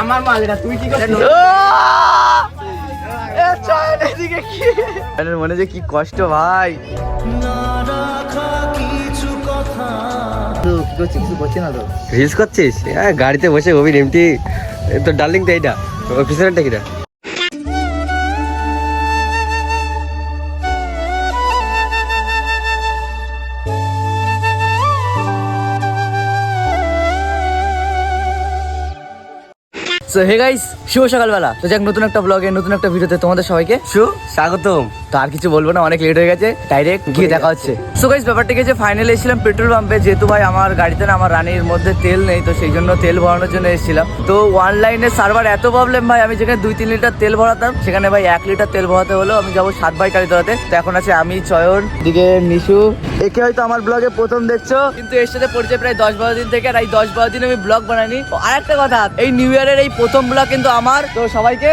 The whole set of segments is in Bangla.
আমার মাল এটা তুই কি করছিস মনে যে কি কষ্ট ভাই কি করছিস কিছু করছিস না তো? রিলস করছিস? হ্যাঁ গাড়িতে বসে অভিন এমটি তো ডার্লিং তো এইটা অফিসারটা কিটা সো হে গাইস শুভ সকালবেলা। তো যাক নতুন একটা ব্লগে নতুন একটা ভিডিওতে তোমাদের সবাইকে শু স্বাগতম। তো আর কিছু বলব না, অনেক লেট হয়ে গেছে ডাইরেক্ট গিয়ে দেখা হচ্ছে। সো গাইস ব্যাপারটা যে ফাইনালি এসেছিলাম পেট্রোল পাম্পে যেহেতু ভাই আমার গাড়িতে না আমার রানির মধ্যে তেল নেই, তো সেই জন্য তেল ভরানোর জন্য এসেছিলাম। তো অনলাইনে সার্ভার এত প্রবলেম ভাই, আমি যেখানে দুই তিন লিটার তেল ভরাতাম, সেখানে ভাই এক লিটার তেল ভরাতে হলো, আমি যাব সাত ভাই গাড়ি ধরাতে তো এখন আছে আমি, চয়ন, দিকে নিশু। একে হয়তো আমার ব্লগে প্রথম দেখছ। কিন্তু এর সাথে পরিচয় প্রায় দশ বারো দিন থেকে, আর এই দশ বারো দিন আমি ব্লগ বানাইনি। আর একটা কথা, এই নিউ ইয়ারের এই প্রথম ব্লগ কিন্তু আমার। তো সবাইকে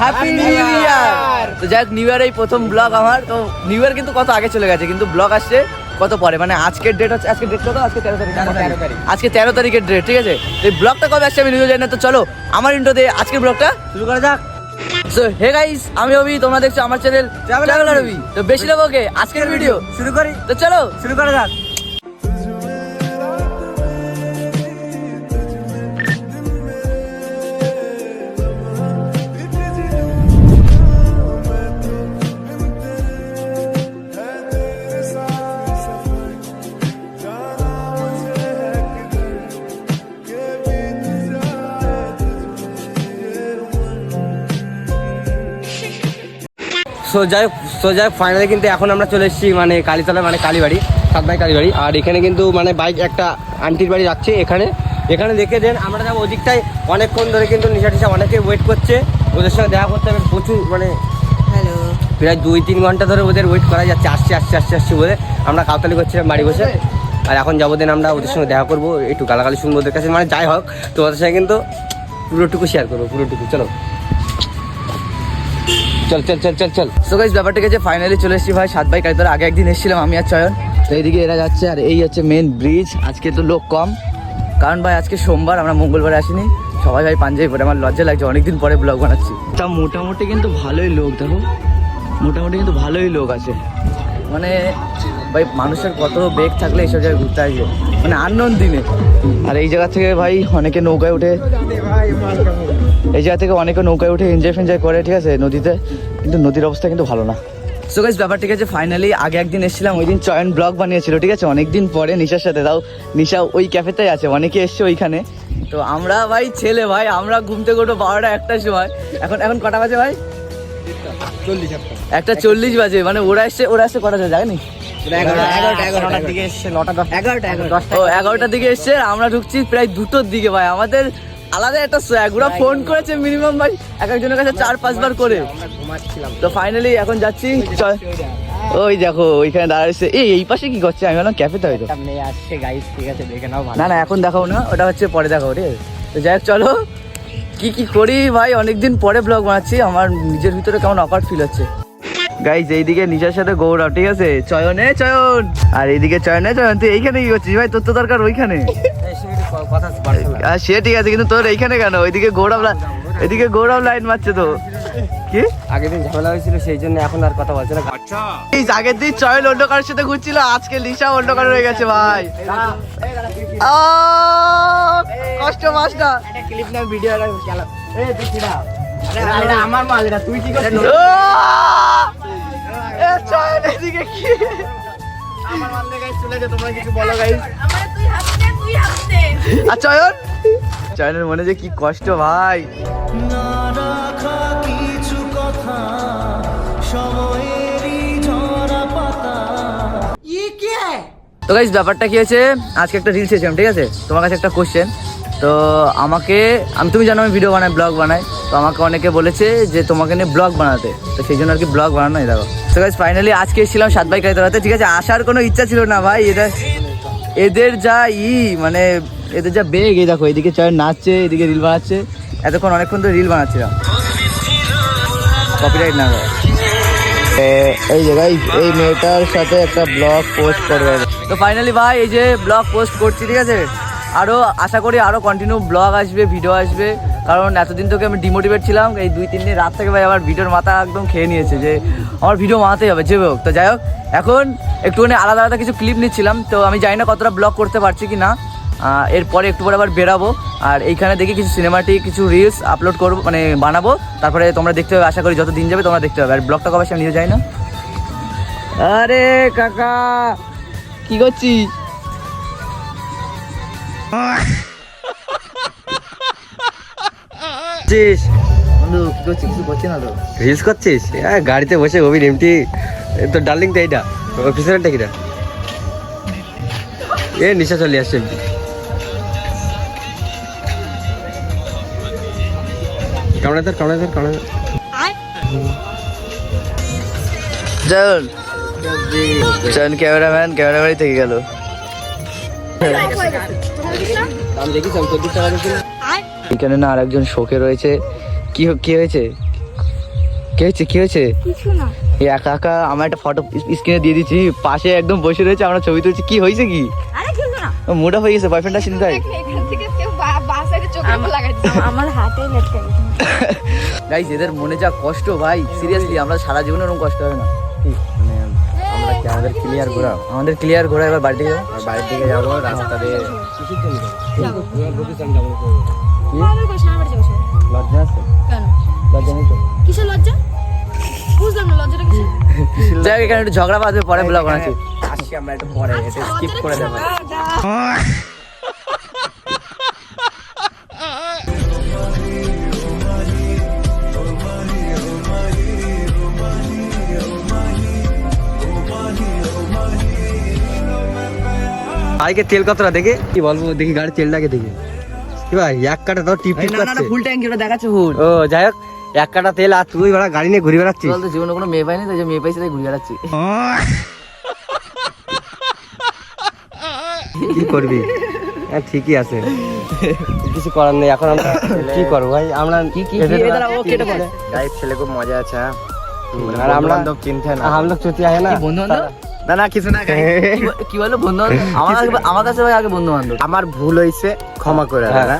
হ্যাপি নিউ ইয়ার তো যাই হোক নিউ ইয়ার এই প্রথম ব্লগ আমার। তো নিউ ইয়ার কিন্তু কত আগে চলে গেছে কিন্তু ব্লগ আসছে কত পরে? মানে আজকের ডেট হচ্ছে আজকে ডেট কত? আজকে তেরো তারিখ। আজকে তেরো তারিখের ডেট ঠিক আছে? এই ব্লগটা কবে আসছে আমি নিজেও জানি না তো চলো আমার ইন্টো দিয়ে আজকের ব্লগটা শুরু করা যাক। সো হে গাইস আমি অভি তোমরা দেখছ আমার চ্যানেল ট্রাভেলার অভি তো বেশি লোক ওকে আজকের ভিডিও শুরু করি। তো চলো। শুরু করা যাক। সো যাই সো যাই ফাইনালি কিন্তু এখন আমরা চলে এসেছি মানে কালীতলা মানে কালীবাড়ি সাতবাই কালীবাড়ি। আর এখানে কিন্তু মানে বাইক একটা আন্টির বাড়ি যাচ্ছে এখানে। এখানে দেখে দেন আমরা যাব ওদিকটায়। অনেকক্ষণ ধরে কিন্তু নিশা টিশা অনেকে ওয়েট করছে। ওদের সঙ্গে দেখা করতে হবে প্রচুর মানে হ্যালো প্রায় দুই তিন ঘণ্টা ধরে ওদের ওয়েট করা যাচ্ছে আসছে আসছে আসছে আসছে বলে আমরা কাউতালি করছিলাম বাড়ি বসে। আর এখন যাব দিন আমরা ওদের সঙ্গে দেখা করব একটু গালাগালি শুনব ওদের কাছে। মানে যাই হোক তো ওদের সঙ্গে কিন্তু পুরোটুকু শেয়ার করব পুরোটুকু চলো। চল চল চল চল চল। সো গাইস ব্যাপারটা গেছে ফাইনালি চলে এসেছি ভাই? সাত বাই কাইতার আগে একদিন এসেছিলাম আমি আর চয়ন। তো এইদিকে এরা যাচ্ছে আর এই হচ্ছে মেন ব্রিজ আজকে তো লোক কম। কারণ ভাই আজকে সোমবার আমরা মঙ্গলবার আসিনি। সবাই ভাই পাঞ্জাবি পরে আমার লজ্জা লাগছে অনেকদিন পরে ব্লগ বানাচ্ছি। তা মোটামুটি কিন্তু ভালোই লোক দেখো। মোটামুটি কিন্তু ভালোই লোক আছে। মানে ভাই মানুষের কত বেগ থাকলে এইসব জায়গায় ঘুরতে আসবে। মানে আনন্দ দিনে। আর এই জায়গা থেকে ভাই অনেকে নৌকায় উঠে। এই জায়গা থেকে অনেকে নৌকায় উঠে এনজয় ফেনজয় করে ঠিক আছে নদীতে। কিন্তু নদীর অবস্থা কিন্তু ভালো না। সো গাইস ব্যাপার ঠিক আছে ফাইনালি আগে একদিন এসেছিলাম ওই দিন চয়ন ব্লগ বানিয়েছিল ঠিক আছে? অনেকদিন পরে নিশার সাথে তাও নিশা ওই ক্যাফেতেই আছে অনেকে এসছে ওইখানে। তো আমরা ভাই ছেলে ভাই আমরা ঘুমতে ঘুরবো বারোটা একটার সময়। এখন এখন কটা বাজে ভাই? একটা। চল্লিশ বাজে মানে ওরা এসছে ওরা এসছে কটা জানি ও এগারোটার দিকে এসছে আমরা ঢুকছি প্রায় দুটোর দিকে ভাই। আমাদের আলাদা একটা। ওরা ফোন করেছে মিনিমাম ভাই এক একজনের কাছে চার পাঁচবার করে। তো ফাইনালি এখন যাচ্ছি ওই দেখো ওইখানে দাঁড়াচ্ছে এই এই পাশে কি করছে? আমি ভাবলাম ক্যাফেতে হয়তো। না না এখন দেখাও না ওটা হচ্ছে পরে দেখাও ঠিক আছে? তো যাই হোক চলো। কি কি করি ভাই? অনেকদিন পরে ব্লগ বানাচ্ছি আমার নিজের ভিতরে কেমন অফার ফিল হচ্ছে। গাইজ এইদিকে নিজের সাথে গৌরব ঠিক আছে? চয়নে চয়ন। আর এইদিকে চয়নে চয়ন। তুই এইখানে কি করছিস ভাই? তোর তো দরকার ওইখানে। সে ঠিক আছে কিন্তু তোর এইখানে কেন? ওইদিকে গৌরব এদিকে গৌরব লাইন মারছে তো। কি? আগের দিন ঝামেলা হয়েছিল সেই জন্য এখন আর কথা বলছে না। এই আগের দিন চয়ন অন্য কারোর সাথে ঘুরছিল আজকে লিসা অন্য কারোর হয়ে গেছে ভাই। কষ্ট মাস না। আমার মাল এটা তুই কি করছিস! এ চয়ন এদিকে কি? আমার তুই হাসতে তুই হাসতে আর চয়ন? চয়নের মনে যে কি কষ্ট ভাই। তো গাইজ ব্যাপারটা কি হয়েছে? আজকে একটা রিলস এসেছিলাম ঠিক আছে? তোমার কাছে একটা কোশ্চেন তো আমাকে আমি তুমি জানো আমি ভিডিও বানাই ব্লগ বানাই। তো আমাকে অনেকে বলেছে যে তোমাকে নিয়ে ব্লগ বানাতে। তো সেই জন্য আর কি ব্লগ বানানো এই দেখো। তো গাইজ ফাইনালি আজকে এসেছিলাম সাত বাই কাইতারাতে ঠিক আছে? আসার কোনো ইচ্ছা ছিল না ভাই এদের এদের যা ই মানে এদের যা বেগ, এই দেখো, এদিকে চয়ন নাচছে, এদিকে রিল বানাচ্ছে। এতক্ষণ অনেকক্ষণ ধরে রিল বানাচ্ছিলাম। কপিরাইট না। এই যে গাইস এই মেয়েটার সাথে একটা ব্লগ পোস্ট করবে। তো ফাইনালি ভাই, এই যে ব্লগ পোস্ট করছি, ঠিক আছে? আরও আশা করি আরও কন্টিনিউ ব্লগ আসবে ভিডিও আসবে। কারণ এতদিন তোকে আমি ডিমোটিভেট ছিলাম, এই দুই, তিন দিন রাত থেকে ভাই আমার ভিডিওর মাথা একদম খেয়ে নিয়েছে যে আমার ভিডিও বানাতেই হবে, যে হোক। তো যাই হোক, এখন একটুখানি আলাদা আলাদা কিছু ক্লিপ নিচ্ছিলাম, তো আমি জানি না কতটা ব্লগ করতে পারছি কি না এরপরে একটু পরে আবার বেরাবো। আর এইখানে দেখি কিছু সিনেমাটিক কিছু রিলস আপলোড করব মানে বানাবো। তারপরে তোমরা দেখতে হবে আশা করি যত দিন যাবে তোমরা দেখতে হবে আর ব্লগটা কবে আমি নিয়ে যাই না। আরে কাকা, কি করছিস? রিলস করছিস? হ্যাঁ গাড়িতে বসে অভিন এমটি। তো ডার্লিং তো এইটা। অফিসারটা কিটা? এ, নিশা চলে আসছে এমটি কামড়া ধর কামড়া ধর কামড়া ধর। চল চল ক্যামেরাম্যান ক্যামেরাম্যানই থেকে গেল। এখানে না আর একজন শোকে রয়েছে। কি কি হয়েছে? কি হয়েছে কি হয়েছে? এই একা একা আমার একটা ফটো স্ক্রিনে দিয়ে দিচ্ছি। পাশে একদম বসে রয়েছে আমরা ছবি তুলছি। কি হয়েছে কি? আরে কিছু না। মুডা হয়ে গেছে বাসাকে চোখে লাগাই আমার হাতে গাইজ এদের মনে যা কষ্ট ভাই সিরিয়াসলি আমরা সারা জীবনে ওরকম কষ্ট হবে না। মানে আমরা কি আমাদের ক্লিয়ার ঘোরা? আমাদের ক্লিয়ার ঘোরা এবার বাড়ি থেকে যাব বাড়ির দিকে যাব রাস্তা দিয়ে কিসের জন্য আমার কোন সামনে যাব লজ্জা আছে? লজ্জা নেই তো? কিসের লজ্জা? বুঝলাম না লজ্জাটা কিসের? যাই এখানে একটু ঝগড়া বাঁধবে পরে ব্লগ বানাচ্ছি। আসছি আমরা একটু পরে স্কিপ করে দেবো। আজকে তেল কতটা দেখে? কি বলব দেখি গাড়ির তেলটাকে দেখে। কি ভাই এক কাটা তো টিপ টিপ করছে। ফুল ট্যাঙ্কি ওটা দেখাচ্ছে ফুল। ও যাই হোক এক কাটা তেল আর তুই ভাড়া গাড়ি নিয়ে ঘুরে বেড়াচ্ছিস? বলতো জীবনে কোনো মেয়ে পাইনি তাই মেয়ে পাইছি তাই ঘুরে বেড়াচ্ছি। কি করবি? হ্যাঁ ঠিকই আছে। কিছু করার নেই এখন আমরা কি করব ভাই? আমরা কি কি ছেলে খুব মজা আছে হ্যাঁ। আর আমরা চিনতে না। আমরা চুতি আয় না? বন্ধু বান্ধব না না কিছু না কি বলো বন্ধু? আমার আমার কাছে ভাই আগে বন্ধু বান্ধব। আমার ভুল হয়েছে ক্ষমা করে দাদা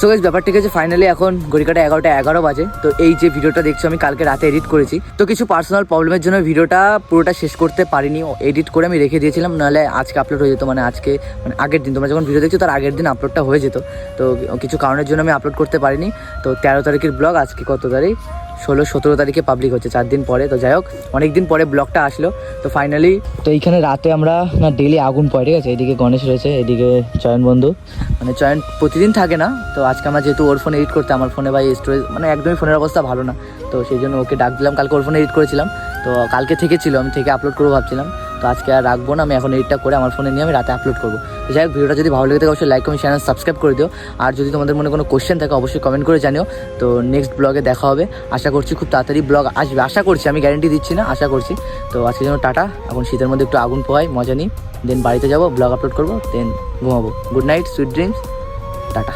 সো গাইস ব্যাপারটা হচ্ছে ফাইনালি এখন ঘড়িকাটা এগারোটা এগারো বাজে। তো এই যে ভিডিওটা দেখছ আমি কালকে রাতে এডিট করেছি। তো কিছু পার্সোনাল প্রবলেমের জন্য ভিডিওটা পুরোটা শেষ করতে পারিনি। এডিট করে আমি রেখে দিয়েছিলাম নাহলে আজকে আপলোড হয়ে যেত। মানে আজকে মানে আগের দিন। তোমরা যখন ভিডিও দেখছ তার আগের দিন আপলোডটা হয়ে যেত। তো কিছু কারণের জন্য আমি আপলোড করতে পারিনি। তো তেরো তারিখের ব্লগ আজকে কত তারিখ? ষোলো সতেরো তারিখে পাবলিক হচ্ছে চার দিন পরে। তো যাই হোক অনেক দিন পরে ব্লগটা আসলো। তো ফাইনালি তো এইখানে রাতে আমরা না ডেলি আগুন পড়ে ঠিক আছে? এদিকে গণেশ রয়েছে এদিকে চয়ন বন্ধু। মানে চয়ন প্রতিদিন থাকে না তো আজকে আমরা যেহেতু ওর ফোনে এডিট করতে আমার ফোনে ভাই স্টোরেজ মানে একদমই ফোনের অবস্থা ভালো না। তো সেই জন্য ওকে ডাক দিলাম কালকে ওর ফোনে এডিট করেছিলাম। তো কালকে থেকে ছিল আমি থেকে আপলোড করব ভাবছিলাম। তো আজকে আর রাখব না, আমি এখন এডিটটা করে আমার ফোনে নিয়ে আমি রাতে আপলোড করব। যাই হোক, ভিডিওটা যদি ভালো লেগে থাকে অবশ্যই লাইক কমেন্ট চ্যানেল সাবস্ক্রাইব করে দিও। আর যদি তোমাদের মনে কোনো কোশ্চেন থাকে অবশ্যই কমেন্ট করে জানিও। তো নেক্সট ব্লগে দেখা হবে। আশা করছি খুব তাড়াতাড়ি ব্লগ আসবে। আশা করছি, আমি গ্যারেন্টি দিচ্ছি না, আশা করছি। তো আজকে যেন টাটা। এখন শীতের মধ্যে একটু আগুন পোহাই, মজা নিই। দেন বাড়িতে যাব ব্লগ আপলোড করব দেন ঘুমাবো। Good night sweet dreams tata.